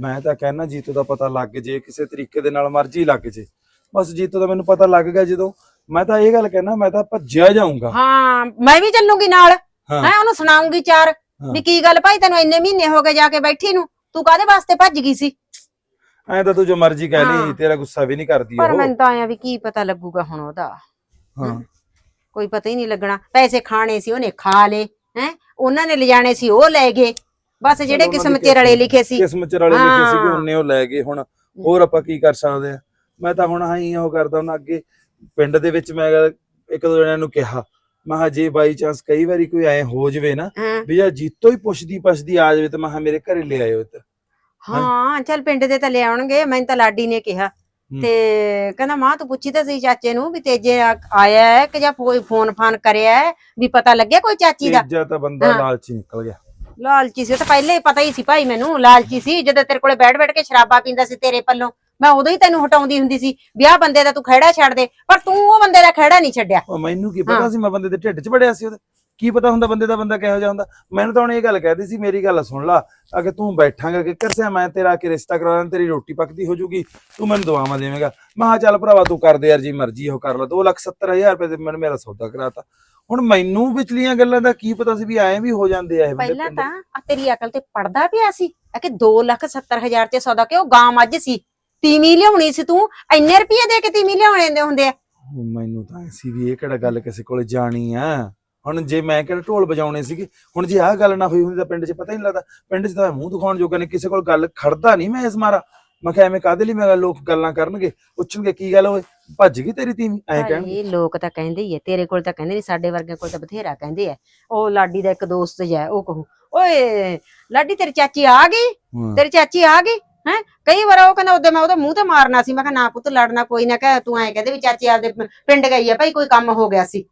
ਮੈਂ ਤਾਂ ਕਹਿਣਾ ਜੀਤੋ ਦਾ ਪਤਾ ਲੱਗ ਜੇ ਕਿਸੇ ਤਰੀਕੇ ਦੇ ਨਾਲ ਮਰਜ਼ੀ ਲੱਗ ਜੇ। ਬਸ ਜੀਤੋ ਦਾ ਮੈਨੂੰ ਪਤਾ ਲੱਗ ਗਿਆ ਜਦੋਂ। ਮੈਂ ਤਾਂ ਇਹ ਗੱਲ ਕਹਿਣਾ ਮੈਂ ਤਾਂ ਭੱਜਿਆ ਜਾਊਂਗਾ। ਹਾਂ ਮੈਂ ਵੀ ਚੱਲੂਗੀ ਨਾਲ। ਮੈਂ ਉਹਨੂੰ ਸੁਣਾਉਂਗੀ ਚਾਰ। ਵੀ ਕੀ ਗੱਲ ਭਾਈ ਤੈਨੂੰ ਇੰਨੇ ਮਹੀਨੇ ਹੋ ਗਏ ਜਾ ਕੇ ਬੈਠੀ ਨੂੰ। ਤੂੰ ਕਾਦੇ ਵਾਸਤੇ ਭੱਜ ਗਈ ਸੀ? ਐਂ ਤਾਂ ਤੂੰ ਜੋ ਮਰਜ਼ੀ ਕਹਿ ਲਈ। ਤੇਰਾ ਗੁੱਸਾ ਵੀ ਨਹੀਂ ਕਰਦੀ ਪਰ ਉਹ। ਮੈਨੂੰ ਤਾਂ ਆਇਆ ਵੀ ਕੀ ਪਤਾ ਲੱਗੂਗਾ ਹੁਣ ਉਹਦਾ। ਹਾਂ। ਕੋਈ ਪਤਾ ਹੀ ਨਹੀਂ ਲੱਗਣਾ। ਪੈਸੇ ਖਾਣੇ ਸੀ ਉਹਨੇ ਖਾ ਲਏ। ਹੈ ਉਹਨਾਂ ਨੇ ਲਿਜਾਣੇ ਸੀ ਉਹ ਲੈ ਗਏ। ਬਸ ਜਿਹੜੇ ਉਹਨਾਂ ਕਿਸਮਤ 'ਚ ਰਲੇ ਲਿਖੇ ਸੀ। ਕਿਸਮਤ ਚ ਰਲੇ ਲਿਖੇ ਹਾਂ। ਉਹਨੇ ਉਹ ਲੈ ਗਏ ਹੁਣ। ਹੋਰ ਆਪਾਂ ਕੀ ਕਰ ਸਕਦੇ ਆ ਮੈਂ ਤਾਂ ਹੁਣ ਹਾਂ ਹੀ ਉਹ ਕਰਦਾ ਹੁਣ ਅੱਗੇ। ਪਿੰਡ ਦੇ ਵਿੱਚ ਮੈਂ ਇੱਕ ਦੋ ਜਣਿਆਂ ਨੂੰ ਕਿਹਾ ਮੈਂ ਕਿਹਾ ਜੇ ਬਾਈ ਚਾਂਸ ਕਈ ਵਾਰੀ ਕੋਈ ਐ ਹੋ ਜਵੇ ਨਾ ਵੀ ਜਾਂ ਜੀਤੋ ਹੀ ਪੁੱਛਦੀ ਪਛਦੀ ਆ ਜਾਵੇ ਤਾਂ ਮੈਂ ਕਿਹਾ ਮੇਰੇ ਘਰੇ ਲੈ ਆਇਓ ਇੱਧਰ। ਹਾਂ? ਚੱਲ ਪਿੰਡ ਦੇ ਤਾਂ ਲਿਆਉਣਗੇ ਮੈਨੂੰ ਤਾਂ ਲਾਡੀ ਨੇ ਕਿਹਾ। ਤੇ ਕਹਿੰਦਾ ਮਾਂ ਤੂੰ ਪੁੱਛੀ ਤਾਂ ਸਹੀ ਚਾਚੇ ਨੂੰ ਵੀ ਤੇਜੇ ਆਇਆ ਹੈ ਕਿ ਜਾਂ ਕੋਈ ਫੋਨ ਫਾਨ ਕਰਿਆ ਹੈ ਵੀ ਪਤਾ ਲੱਗਿਆ ਕੋਈ ਚਾਚੀ ਦਾ? ਤੀਜਾ ਤਾਂ ਬੰਦਾ। ਲਾਲਚੀ ਨਿਕਲ ਗਿਆ। ਲਾਲਚੀ ਸੀ ਉਹ ਤਾਂ ਪਹਿਲੇ ਹੀ ਪਤਾ ਹੀ ਸੀ ਭਾਈ ਮੈਨੂੰ ਲਾਲਚੀ ਸੀ ਜਦੋਂ ਤੇਰੇ ਕੋਲੇ ਬੈਠ ਬੈਠ ਕੇ ਸ਼ਰਾਬਾ ਪੀਂਦਾ ਸੀ ਤੇਰੇ ਪੱਲੋਂ। ਮੈਂ ਉਦੋਂ ਹੀ ਤੈਨੂੰ ਹਟਾਉਂਦੀ ਹੁੰਦੀ ਸੀ ਵੀ ਆਹ ਬੰਦੇ ਦਾ ਤੂੰ ਖਹਿੜਾ ਛੱਡ ਦੇ ਪਰ ਤੂੰ ਉਹ ਬੰਦੇ ਦਾ ਖਹਿੜਾ ਨਹੀਂ ਛੱਡਿਆ। ਉਹ ਮੈਨੂੰ ਕੀ ਪਤਾ। ਸੀ ਮੈਂ ਬੰਦੇ ਦੇ ਢਿੱਡ 'ਚ ਵੜਿਆ ਸੀ ਉਹਦੇ? ਕੀ ਪਤਾ ਹੁੰਦਾ ਬੰਦੇ ਦਾ ਬੰਦਾ ਕਿਹੋ ਜਿਹਾ ਹੁੰਦਾ? ਮੈਨੂੰ ਤਾਂ ਹੁਣ ਇਹ ਗੱਲ ਕਹਿਦੀ ਸੀ ਮੇਰੀ ਗੱਲ ਸੁਣ ਲਾ ਅਗੇ ਤੂੰ ਬੈਠਾਂਗਾ ਕਿ ਕਰਸਿਆ ਮੈਂ ਤੇਰਾ ਕਿ ਰਿਸ਼ਤਾ ਕਰਾ ਲਾਂ ਤੇਰੀ ਰੋਟੀ ਪੱਕਦੀ ਹੋ ਜੂਗੀ ਤੂੰ ਮੈਨੂੰ ਦੁਆਵਾਂ ਦੇਵੇਂਗਾ। ਮੈਂ ਕਿਹਾ ਚੱਲ ਭਰਾਵਾ ਤੂੰ ਕਰ ਦੇ ਯਾਰ ਜੀ ਮਰਜ਼ੀ ਉਹ ਕਰ ਲਾ 270000 ਰੁਪਏ ਦੇ ਮੈਨੂੰ ਮੇਰਾ ਸੌਦਾ ਕਰਾਤਾ। ਹੁਣ ਮੈਨੂੰ ਵਿਚਲੀਆਂ ਗੱਲਾਂ ਦਾ ਕੀ ਪਤਾ ਸੀ ਵੀ ਐਂ ਵੀ ਹੋ ਜਾਂਦੇ ਆ ਇਹ ਬੰਦੇ ਪਹਿਲਾਂ। ਤਾਂ ਆ ਤੇਰੀ ਅਕਲ ਤੇ ਪੜਦਾ ਪਿਆ ਸੀ। ਆ ਕਿ 270000 ਤੇ ਸੌਦਾ ਕਿ ਉਹ ਗਾਂ ਮੱਝ ਸੀ? ਤੀਵੀਂ ਲਿਆਉਣੀ ਸੀ ਤੂੰ? ਇੰਨੇ ਰੁਪਏ ਦੇ ਕੇ ਤੀਵੀਂ ਲਿਆਉਣੇ ਦੇ ਹੁੰਦੇ ਆ। ਮੈਨੂੰ ਤਾਂ ਐਂ ਸੀ ਵੀ ਇਹ ਕਿਹੜਾ ਗੱਲ ਕਿਸੇ ਕੋਲੇ ਜਾਣੀ ਆ? ਹੁਣ ਜੇ ਮੈਂ ਕਿਹੜਾ ਢੋਲ ਵਜਾਉਣੇ ਸੀਗੇ ਹੁਣ ਜੇ ਆਹ ਗੱਲ ਨਾ ਹੋਈ ਹੁੰਦੀ ਤਾਂ ਪਿੰਡ 'ਚ ਪਤਾ ਹੀ ਨਹੀਂ ਲੱਗਦਾ। ਪਿੰਡ 'ਚ ਤਾਂ ਮੂੰਹ ਦਿਖਾਉਣ ਜੋਗਾ ਨਹੀਂ ਕਿਸੇ ਕੋਲ ਗੱਲ ਖੜਦਾ ਨਹੀਂ ਮੈਂ ਇਸ ਮਾਰਾ। ਮੈਂ ਕਿਹਾ ਐਵੇਂ ਕਾਹਦੇ ਲਈ? ਮੈਂ ਲੋਕ ਗੱਲਾਂ ਕਰਨਗੇ ਪੁੱਛਣਗੇ ਕੀ ਗੱਲ ਹੋਏ ਭੱਜ ਗਈ ਤੇਰੀ ਤੀਵੀਂ ਐਂ ਕਹਿਣਗੇ। ਇਹ ਲੋਕ ਤਾਂ ਕਹਿੰਦੇ ਹੀ ਐ ਤੇਰੇ ਕੋਲ ਤਾਂ ਕਹਿੰਦੇ ਨਹੀਂ ਸਾਡੇ ਵਰਗੇ ਕੋਲ ਤਾਂ ਬਥੇਰਾ ਕਹਿੰਦੇ ਐ ਉਹ ਲਾਡੀ ਦਾ ਇੱਕ ਦੋਸਤ ਜਿਹਾ ਹੈ, ਉਹ ਕਹੂ ਓਏ ਲਾਡੀ ਤੇਰੀ ਚਾਚੀ ਆ ਗਈ? ਹਾਂ। ਤੇਰੀ ਚਾਚੀ ਆ ਗਈ? ਹੈ? ਕਈ ਵਾਰ ਉਹ ਕਹਿੰਦਾ ਉਹਦੇ ਮੈਂ ਉਹਦੇ ਮੂੰਹ ਤੇ ਮਾਰਨਾ ਸੀ ਮੈਂ ਕਿਹਾ ਨਾ ਪੁੱਤ ਲੜਨਾ ਕੋਈ ਨਾ ਕਹਿ ਤੂੰ ਐਂ ਕਹਿੰਦੇ ਵੀ ਚਾਚੀ ਆਪਦੇ ਪਿੰਡ ਗਈ ਆ ਭਾਈ ਕੋਈ ਕੰਮ ਹੋ ਗਿਆ ਸੀ।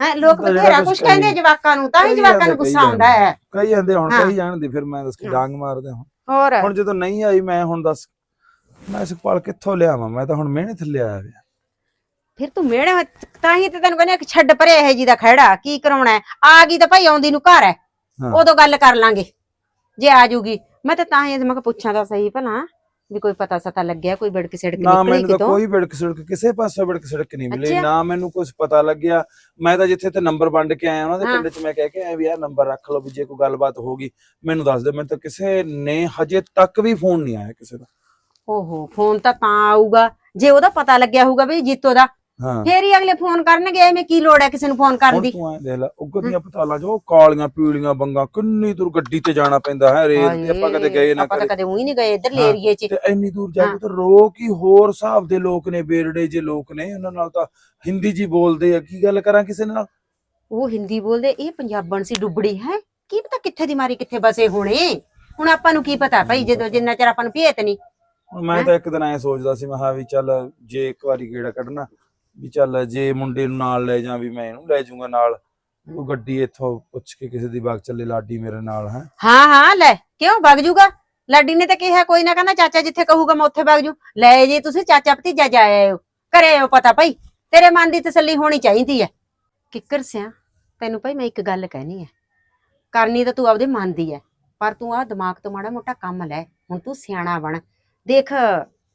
ਹੈ ਲੋਕ ਬਥੇਰਾ ਕੁਛ ਕੁਝ ਕਹਿੰਦੇ ਕਹੀ- ਜਵਾਕਾਂ ਨੂੰ ਤਾਂ ਹੀ ਕਹੀ ਜਵਾਕਾਂ ਨੂੰ ਗੁੱਸਾ ਕਹੀ ਆਉਂਦਾ ਹੈ। ਕਹੀ ਜਾਂਦੇ ਹੁਣ ਹਾਂ। ਕਹੀ ਜਾਣਦੀ ਫਿਰ ਮੈਂ ਦੱਸ ਕੇ ਹਾਂ। ਡਾਂਗ ਮਾਰਦੇ ਹੁਣ ਹੋਰ? ਹੁਣ ਜਦੋਂ ਨਹੀਂ ਆਈ ਮੈਂ ਹੁਣ ਦੱਸ ਮੈਂ ਸੁਖਪਾਲ ਕਿੱਥੋਂ ਲਿਆਵਾਂ ਮੈਂ ਤਾਂ ਹੁਣ ਮਿਹਨਤ ਲਿਆਇਆ ਵੇ ਫਿਰ ਤੂੰ ਮੇੜੇ ਤਾਂ ਹੀ ਤੇ ਤੈਨੂੰ ਕਹਿੰਦੇ ਕਿ ਛੱਡ ਪਰੇ ਇਹ ਜੀ ਦਾ ਖੜਾ ਕੀ ਕਰਾਉਣਾ ਹੈ? ਆ ਗਈ ਤਾਂ ਭਾਈ ਆਉਂਦੀ ਨੂੰ ਘਰ ਹੈ ਹਾਂ। ਉਦੋਂ ਗੱਲ ਕਰ ਲਾਂਗੇ ਜੇ ਆ ਜੂਗੀ ਮੈਂ ਤਾਂ ਤਾਂ ਹੀ ਮੈਂ ਕਿਹਾ ਪੁੱਛਾਂ ਤਾਂ ਸਹੀ ਭਲਾ ਵੀ ਕੋਈ ਪਤਾ ਸਤਾ ਲੱਗਿਆ ਕੋਈ ਬਿੜਕ ਸਿੜਕ ਨਾ ਨਿਕਲੀ ਮੈਨੂੰ ਤਾਂ ਕਿਤੋਂ ਕੋਈ ਬਿੜਕ ਸੜਕ ਕਿਸੇ ਪਾਸੇ ਬਿੜਕ ਸੜਕ ਨਹੀਂ ਮਿਲੀ ਅੱਛਾ। ਨਾ ਮੈਨੂੰ ਕੁਝ ਪਤਾ ਲੱਗਿਆ ਮੈਂ ਤਾਂ ਜਿੱਥੇ ਤੇ ਨੰਬਰ ਵੰਡ ਕੇ ਆਇਆ ਉਹਨਾਂ ਦੇ ਹਾਂ। ਪਿੰਡ 'ਚ ਮੈਂ ਕਹਿ ਕੇ ਆਇਆ ਵੀ ਆਹ ਨੰਬਰ ਰੱਖ ਲਓ ਵੀ ਜੇ ਕੋਈ ਗੱਲਬਾਤ ਹੋਗੀ ਮੈਨੂੰ ਦੱਸ ਦਿਓ ਮੈਨੂੰ ਤਾਂ ਕਿਸੇ ਨੇ ਹਜੇ ਤੱਕ ਵੀ ਫੋਨ ਨਹੀਂ ਆਇਆ ਕਿਸੇ ਦਾ ਓਹੋ ਫੋਨ ਤਾਂ ਤਾਂ ਆਊਗਾ। ਜੇ ਉਹਦਾ ਪਤਾ ਲੱਗਿਆ ਹੋਊਗਾ ਵੀ ਜੀਤੋ ਦਾ ਹਾਂ। ਫੇਰ ਹੀ ਅਗਲੇ ਫੋਨ ਕਰਨਗੇ ਐਵੇਂ ਕੀ ਲੋੜ ਹੈ ਕਿਸੇ ਨੂੰ ਫੋਨ ਕਰਨ ਹੁਣ ਦੀ? ਤੂੰ ਐ ਦੇਖ ਲੈ ਉੱਗਰ ਦੀਆਂ ਪਤਾਲਾਂ ਜੋ ਕਾਲੀਆਂ ਪੀਲੀਆਂ ਬੰਗਾ ਕਿੰਨੀ ਦੂਰ ਗੱਡੀ ਤੇ ਜਾਣਾ ਪੈਂਦਾ ਹੈ ਰੇਲ ਤੇ ਆਪਾਂ ਕਦੇ ਗਏ ਨਾ ਆਪਾਂ ਤਾਂ ਕਦੇ। ਕਦੇ ਉਹੀ ਨਹੀਂ ਗਏ ਇੱਧਰ ਹਾਂ। ਏਰੀਏ 'ਚ। ਤੇ ਇੰਨੀ ਦੂਰ ਜਾ ਕੇ ਤੇ ਰੋਕ ਹੀ ਹੋਰ ਹਿਸਾਬ ਦੇ ਲੋਕ ਨੇ ਬੇਰੜੇ ਜੇ ਲੋਕ ਨੇ ਉਹਨਾਂ ਨਾਲ ਤਾਂ ਹਿੰਦੀ ਜੀ ਬੋਲਦੇ ਆ ਕੀ ਗੱਲ ਕਰਾਂ ਕਿਸੇ ਨਾਲ? ਉਹ ਹਿੰਦੀ ਬੋਲਦੇ ਇਹ ਪੰਜਾਬਣ ਸੀ ਡੁੱਬੜੀ ਹੈ? ਕੀ ਪਤਾ ਕਿੱਥੇ ਦੀ ਮਾਰੀ ਕਿੱਥੇ ਬਸੇ ਹੋਣੇ? ਹੁਣ ਆਪਾਂ ਨੂੰ ਕੀ ਪਤਾ ਭਾਈ ਜਦੋਂ ਜਿੰਨਾ ਚਿਰ ਆਪਾਂ ਨੂੰ ਭੇਤ ਨਹੀਂ। ਹੁਣ ਮੈਂ ਤਾਂ ਇੱਕ ਦਿਨ ਐ ਸੋਚਦਾ ਸੀ ਮੈਂ ਹਾਂ ਵੀ ਚੱਲ ਜੇ ਇੱਕ ਵਾਰੀ ਗੇੜਾ ਕੱਢਣਾ ਵੀ ਚੱਲ ਜੇ ਮੁੰਡੇ ਨੂੰ ਨਾਲ ਲੈ ਜਾਂ ਵੀ ਮੈਂ ਇਹਨੂੰ ਲੈ ਜਾਊਂਗਾ ਨਾਲ ਉਹ ਗੱਡੀ ਇੱਥੋਂ ਪੁੱਛ ਕੇ ਕਿਸੇ ਦੀ ਬਾਗ ਚੱਲੇ ਲਾਡੀ ਮੇਰੇ ਨਾਲ ਹੈ। ਹਾਂ ਹਾਂ ਲੈ ਕਿਉਂ ਵਗ ਜੂਗਾ? ਲਾਡੀ ਨੇ ਤਾਂ ਕਿਹਾ ਕੋਈ ਨਾ ਕਹਿੰਦਾ ਚਾਚਾ ਜਿੱਥੇ ਕਹੂਗਾ ਮੈਂ ਉੱਥੇ ਵਗ ਜੂ। ਲੈ ਜੇ ਤੁਸੀਂ ਚਾਚਾ ਭਤੀਜਾ ਜਾ ਆਇਓ ਘਰੇ ਆਇਓ ਪਤਾ ਭਾਈ ਤੇਰੇ ਮਨ ਦੀ ਤਸੱਲੀ ਹੋਣੀ ਚਾਹੀਦੀ ਹੈ ਕਿੱਕਰ ਸਿਆ ਤੈਨੂੰ ਭਾਈ ਮੈਂ ਇੱਕ ਗੱਲ ਕਹਿਣੀ ਹੈ ਕਰਨੀ ਤਾਂ ਤੂੰ ਆਪਦੇ ਮਨ ਦੀ ਹੈ ਪਰ ਤੂੰ ਆ ਦਿਮਾਗ ਤੋਂ ਮਾੜਾ ਮੋਟਾ ਕੰਮ ਲੈ ਹੁਣ ਤੂੰ ਸਿਆਣਾ ਬਣ। ਦੇਖ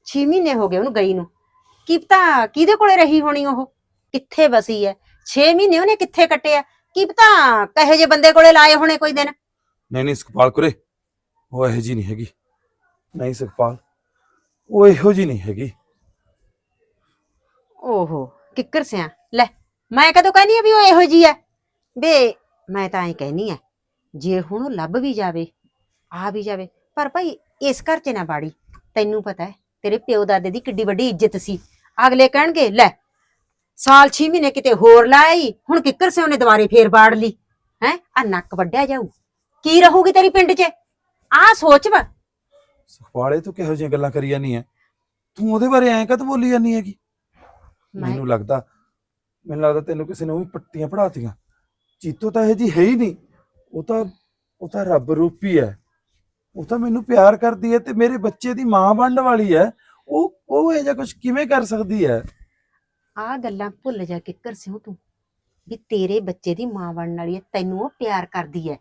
6 ਮਹੀਨੇ ਹੋ ਗਏ ਉਹਨੂੰ ਗਈ ਨੂੰ। ਕੀ ਪਤਾ ਕਿਹਦੇ ਕੋਲੇ ਰਹੀ ਹੋਣੀ ਉਹ? ਕਿੱਥੇ ਬਸੀ ਹੈ 6 ਮਹੀਨੇ ਉਹਨੇ ਕਿੱਥੇ ਕੱਟਿਆ? ਕੀ ਪਤਾ ਕਹੇ ਜੇ ਬੰਦੇ ਕੋਲੇ ਲਾਏ ਹੋਣੇ ਕੋਈ ਦਿਨ? ਨਹੀਂ ਨਹੀਂ ਸੁਖਪਾਲ ਕੁਰੇ ਉਹ ਇਹੋ ਜੀ ਨਹੀਂ ਹੈਗੀ। ਨਹੀਂ ਸੁਖਪਾਲ ਉਹ ਇਹੋ ਜੀ ਨਹੀਂ ਹੈਗੀ। ਓਹੋ ਕਿੱਕਰ ਸਿਆ। ਲੈ ਮੈਂ ਕਦੋਂ ਕਹਿੰਦੀ ਆ ਵੀ ਉਹ ਇਹੋ ਜੀ ਆ ਬੇ ਮੈਂ ਤਾਂ ਐਂ ਕਹਿਨੀ ਆ ਜੇ ਹੁਣ ਉਹ ਲੱਭ ਵੀ ਜਾਵੇ ਆ ਵੀ ਜਾਵੇ ਪਰ ਭਾਈ ਇਸ ਘਰ 'ਚ ਨਾ ਬਾੜੀ। ਤੈਨੂੰ ਪਤਾ ਹੈ ਤੇਰੇ ਪਿਓ ਦਾਦੇ ਦੀ ਕਿੱਡੀ ਵੱਡੀ ਇੱਜ਼ਤ ਸੀ। ਅਗਲੇ ਕਹਿਣਗੇ ਲੈ ਸਾਲ 6 ਮਹੀਨੇ ਕਿਤੇ ਹੋਰ ਲਾਈ ਹੁਣ ਕਿੱਕਰ ਸਿਆ ਉਹਨੇ ਦੁਬਾਰੇ ਫੇਰ ਬਾੜ ਲਈ। ਹੈ ਆ ਨੱਕ ਵੱਢਿਆ ਜਾਊ। ਕੀ ਰਹੂਗੀ ਤੇਰੀ ਪਿੰਡ 'ਚ? ਆ ਸੋਚ ਵਾ। ਸੁਖਪਾਲੇ ਤੂੰ ਕਿਹੋ ਜਿਹੀਆਂ ਗੱਲਾਂ ਕਰੀ ਜਾਂਦੀ ਹੈ ਤੂੰ ਉਹਦੇ ਬਾਰੇ ਐਂ ਕਦ ਬੋਲੀ ਜਾਂਦੀ ਹੈਗੀ? ਮੈਨੂੰ ਲੱਗਦਾ ਮੈਨੂੰ ਲੱਗਦਾ ਤੈਨੂੰ ਕਿਸੇ ਨੇ ਉਹ ਪੱਟੀਆਂ ਪੜਾਤੀਆਂ ਚੀਤੋ ਤਾਂ ਇਹ ਜੀ ਹੈ ਹੀ ਨਹੀਂ। ਉਹ ਤਾਂ ਉਹ ਤਾਂ ਰੱਬ ਰੂਪੀ ਹੈ ਉਹ ਤਾਂ ਮੈਨੂੰ ਪਿਆਰ ਕਰਦੀ ਹੈ ਤੇ ਮੇਰੇ ਬੱਚੇ ਦੀ ਮਾਂ ਬਣਨ ਵਾਲੀ ਹੈ। ਉਹ ਉਹ ਇਹ ਜਿਹਾ ਕੁਝ ਕਿਵੇਂ ਕਰ ਸਕਦੀ ਹੈ? ਆ ਗੱਲਾਂ ਭੁੱਲ ਜਾ ਕਿੱਕਰ ਸਿਓ ਤੂੰ ਵੀ ਤੇਰੇ ਬੱਚੇ ਦੀ ਮਾਂ ਬਣਨ ਵਾਲੀ ਹੈ ਤੈਨੂੰ ਉਹ ਪਿਆਰ ਕਰਦੀ ਹੈ।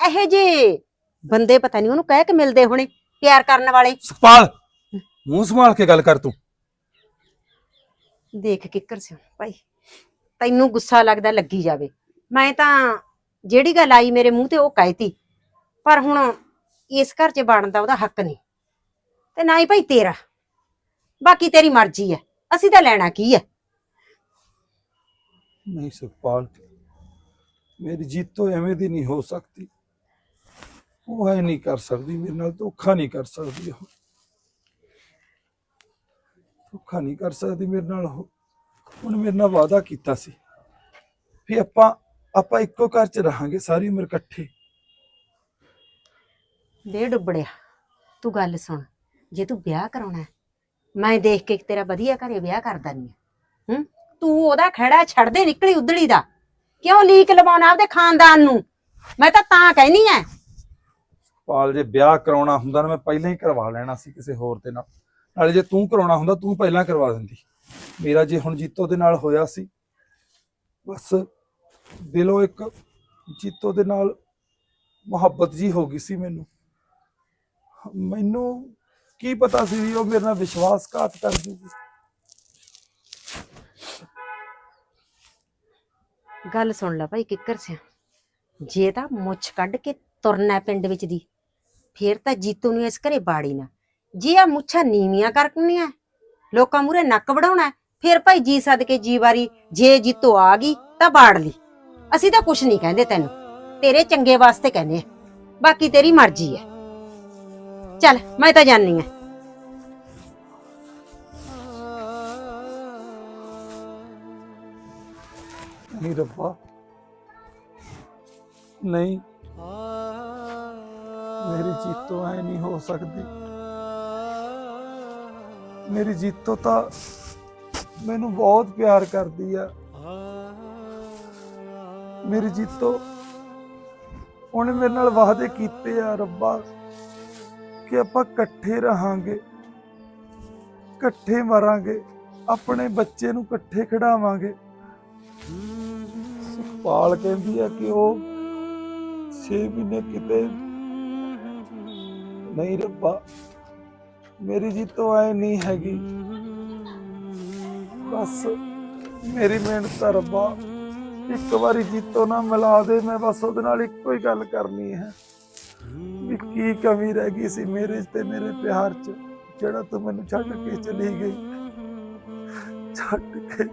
ਇਹੋ ਜੇ ਬੰਦੇ ਪਤਾ ਨਹੀਂ ਉਹਨੂੰ ਕਹਿ ਕੇ ਮਿਲਦੇ ਹੋਣੇ ਪਿਆਰ ਕਰਨ ਵਾਲੇ। ਸੁਖਪਾਲ ਮੂੰਹ ਸੰਭਾਲ ਕੇ ਗੱਲ ਕਰ ਤੂੰ। ਦੇਖ ਕਿੱਕਰ ਸਿਓ ਭਾਈ ਤੈਨੂੰ ਗੁੱਸਾ ਲੱਗਦਾ ਲੱਗੀ ਜਾਵੇ। ਮੈਂ ਤਾਂ ਜਿਹੜੀ ਗੱਲ ਆਈ ਮੇਰੇ ਮੂੰਹ ਤੇ ਉਹ ਕਹਿਤੀ ਪਰ ਹੁਣ ਇਸ ਘਰ 'ਚ ਬਣਨ ਦਾ ਉਹਦਾ ਹੱਕ ਨਹੀਂ। ਤੇ ਨਾ ਹੀ ਭਾਈ ਤੇਰਾ। ਬਾਕੀ ਤੇਰੀ ਮਰਜ਼ੀ ਹੈ। ਅਸੀਂ ਤਾਂ ਲੈਣਾ ਕੀ ਹੈ? ਨਹੀਂ ਸੁਖਪਾਲ, ਮੇਰੀ ਜੀਤੋ ਐਵੇਂ ਦੀ ਨਹੀਂ ਹੋ ਸਕਦੀ। ਉਹ ਐ ਨਹੀਂ ਕਰ ਸਕਦੀ, ਮੇਰੇ ਨਾਲ ਧੋਖਾ ਨਹੀਂ ਕਰ ਸਕਦੀ ਉਹ। ਧੋਖਾ ਨਹੀਂ ਕਰ ਸਕਦੀ ਮੇਰੇ ਨਾਲ ਉਹ। ਉਹਨੇ ਮੇਰੇ ਨਾਲ ਵਾਅਦਾ ਕੀਤਾ ਸੀ ਵੀ ਆਪਾਂ ਆਪਾਂ ਇੱਕੋ ਘਰ 'ਚ ਰਹਾਂਗੇ, ਸਾਰੀ ਉਮਰ ਇਕੱਠੇ। ਵੇ ਡੁੱਬੜਿਆ। ਤੂੰ ਗੱਲ ਸੁਣ ਜੇ ਤੂੰ ਵਿਆਹ ਕਰਾਉਣਾ ਹੈ, ਮੈਂ ਦੇਖ ਕੇ ਤੇਰਾ ਵਧੀਆ ਘਰੇ ਵਿਆਹ ਕਰ ਦਾਨੀ ਆ ਹੂੰ? ਤੂੰ ਉਹਦਾ ਖੜਾ ਛੱਡ ਦੇ ਨਿਕਲੀ ਉਦੜੀ ਦਾ। ਕਿਉਂ ਲੀਕ ਲਵਾਉਣਾ ਆਪਦੇ ਖਾਨਦਾਨ ਨੂੰ? ਮੈਂ ਤਾਂ ਤਾਂ ਕਹਿਨੀ ਐ। ਪਾਲ ਜੇ ਵਿਆਹ ਕਰਾਉਣਾ ਹੁੰਦਾ ਨਾ ਮੈਂ ਪਹਿਲਾਂ ਹੀ ਕਰਵਾ ਲੈਣਾ ਸੀ ਕਿਸੇ ਹੋਰ ਦੇ ਨਾਲ। ਨਾਲੇ ਜੇ ਤੂੰ ਕਰਾਉਣਾ ਹੁੰਦਾ ਤੂੰ ਪਹਿਲਾਂ ਕਰਵਾ ਦਿੰਦੀ। ਮੇਰਾ ਜੇ ਹੁਣ ਜੀਤੋ ਦੇ ਨਾਲ ਹੋਇਆ ਸੀ ਬਸ ਦਿਲੋਂ ਇੱਕ ਜੀਤੋ ਦੇ ਨਾਲ ਮੁਹੱਬਤ ਜੀ ਹੋ ਗਈ ਸੀ ਮੈਨੂੰ। ਮੈਨੂੰ ਕੀ ਪਤਾ ਸੀ ਵੀ ਉਹ ਮੇਰੇ ਨਾਲ ਵਿਸ਼ਵਾਸਘਾਤ ਕਰ ਜੂਗੀ ਗੱਲ ਸੁਣ ਲੈ ਭਾਈ ਕਿੱਕਰ ਸਿਆ। ਜੇ ਤਾਂ ਮੁੱਛ ਕੱਢ ਕੇ ਤੁਰਨਾ ਹੈ ਪਿੰਡ ਵਿੱਚ ਦੀ ਫੇਰ ਤਾਂ ਜੀਤੂ ਨੂੰ ਇਸ ਘਰੇ ਬਾੜੀ ਨਾ। ਜੇ ਆ ਮੁੱਛਾਂ ਨੀਵੀਆਂ ਕਰਨੀਆਂ ਲੋਕਾਂ ਮੂਰੇ ਨੱਕ ਵੜਾਉਣਾ ਹੈ, ਫੇਰ ਭਾਈ ਜੀ ਸਦਕੇ ਜੀ ਵਾਰੀ ਜੇ ਜੀਤੋ ਆ ਗਈ ਤਾਂ ਬਾੜ ਲਈ। ਅਸੀਂ ਤਾਂ ਕੁਛ ਨਹੀਂ ਕਹਿੰਦੇ ਤੈਨੂੰ ਤੇਰੇ ਚੰਗੇ ਵਾਸਤੇ ਕਹਿੰਦੇ ਆ ਬਾਕੀ ਤੇਰੀ ਮਰਜ਼ੀ ਹੈ। ਚੱਲ, ਮੈਂ ਤਾਂ ਜਾਣੀ ਆ ਨਹੀਂ ਰੱਬਾ। ਨਹੀਂ। ਮੇਰੀ ਜੀਤੋ ਐ ਨਹੀਂ ਹੋ ਸਕਦੀ। ਮੇਰੀ ਜੀਤੋ ਤਾਂ ਮੈਨੂੰ ਬਹੁਤ ਪਿਆਰ ਕਰਦੀ ਆ। ਮੇਰੀ ਜੀਤੋ ਉਹਨੇ ਮੇਰੇ ਨਾਲ ਵਾਅਦੇ ਕੀਤੇ ਆ ਰੱਬਾ। ਕਿ ਆਪਾਂ ਇਕੱਠੇ ਰਹਾਂਗੇ, ਇਕੱਠੇ ਮਰਾਂਗੇ, ਆਪਣੇ ਬੱਚੇ ਨੂੰ ਇਕੱਠੇ ਖਿਡਾਵਾਂਗੇ। ਸੁਖਪਾਲ ਕਹਿੰਦੀ ਆ ਕਿ ਉਹ 6 ਮਹੀਨੇ ਕਿਤੇ ਨਹੀਂ ਰੱਬਾ, ਮੇਰੀ ਜੀਤੋ ਐ ਨਹੀਂ ਹੈਗੀ। ਬਸ ਮੇਰੀ ਮਿਹਨਤ ਰੱਬਾ, ਇੱਕ ਵਾਰੀ ਜੀਤੋ ਨਾ ਮਿਲਾ ਦੇ, ਮੈਂ ਬਸ ਉਹਦੇ ਨਾਲ ਇੱਕੋ ਹੀ ਗੱਲ ਕਰਨੀ ਹੈ। ਵੀ ਕੀ ਕਮੀ ਰਹਿ ਗਈ ਸੀ ਮੇਰੇ ਤੇ, ਮੇਰੇ ਪਿਆਰ 'ਚ, ਜਿਹੜਾ ਤੂੰ ਮੈਨੂੰ ਛੱਡ ਕੇ ਚਲੀ ਗਈ। ਛੱਡ ਕੇ